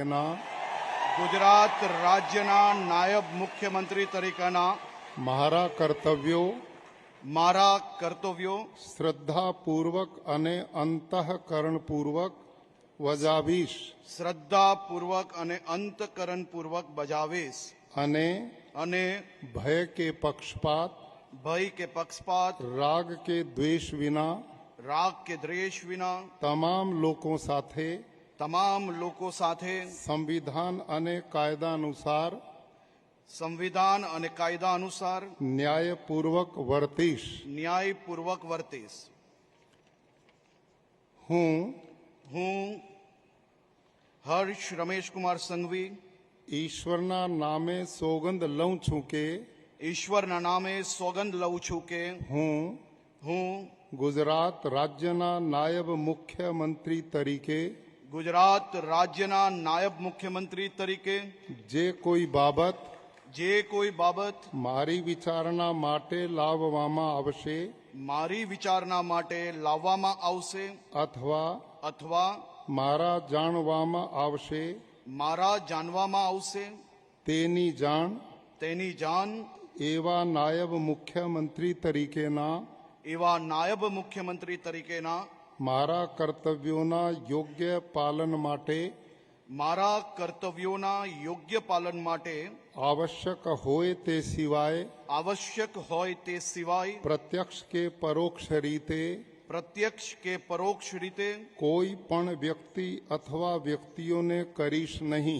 એના ગુજરાત રાજ્યના નાયબ મુખ્યમંત્રી તરીકેના મારા કર્તવ્યો મારા કર્તવ્યો શ્રદ્ધાપૂર્વક અને અંતઃકરણપૂર્વક વજાવિશ શ્રદ્ધાપૂર્વક અને અંતકરણપૂર્વક બજાવેશ અને અને ભય કે પક્ષપાત ભય કે પક્ષપાત રાગ કે દ્વેષ વિના રાગ કે દ્વેષ વિના તમામ લોકો સાથે तमाम लोगों साथे संविधान अने कायदा अनुसार संविधान अने कायदा अनुसार न्याय पूर्वक वर्तीश न्याय पूर्वक वर्तीश हूँ हूँ हर्ष रमेश कुमार संघवी ईश्वर ना नामे सौगंध लऊ छू के ईश्वर ना नामे सौगंध लऊ छू के हूँ हूँ गुजरात राज्य ना नायब मुख्यमंत्री तरीके ગુજરાત રાજ્યના નાયબ મુખ્યમંત્રી તરીકે જે કોઈ બાબત જે કોઈ બાબત મારી વિચારણા માટે લાવવામાં આવશે મારી વિચારણા માટે લાવવામાં આવશે અથવા અથવા મારા જાણવામાં આવશે મારા જાણવામાં આવશે તેની જાણ તેની જાણ એવા નાયબ મુખ્યમંત્રી તરીકેના એવા નાયબ મુખ્યમંત્રી તરીકેના मारा कर्तव्योना योग्य पालन माटे मारा कर्तव्योना योग्य पालन माटे आवश्यक होए ते सिवाय आवश्यक होए ते सिवाय प्रत्यक्ष के परोक्ष रीते प्रत्यक्ष के परोक्ष रीते कोई पण व्यक्ति अथवा व्यक्तियों ने करीश नहीं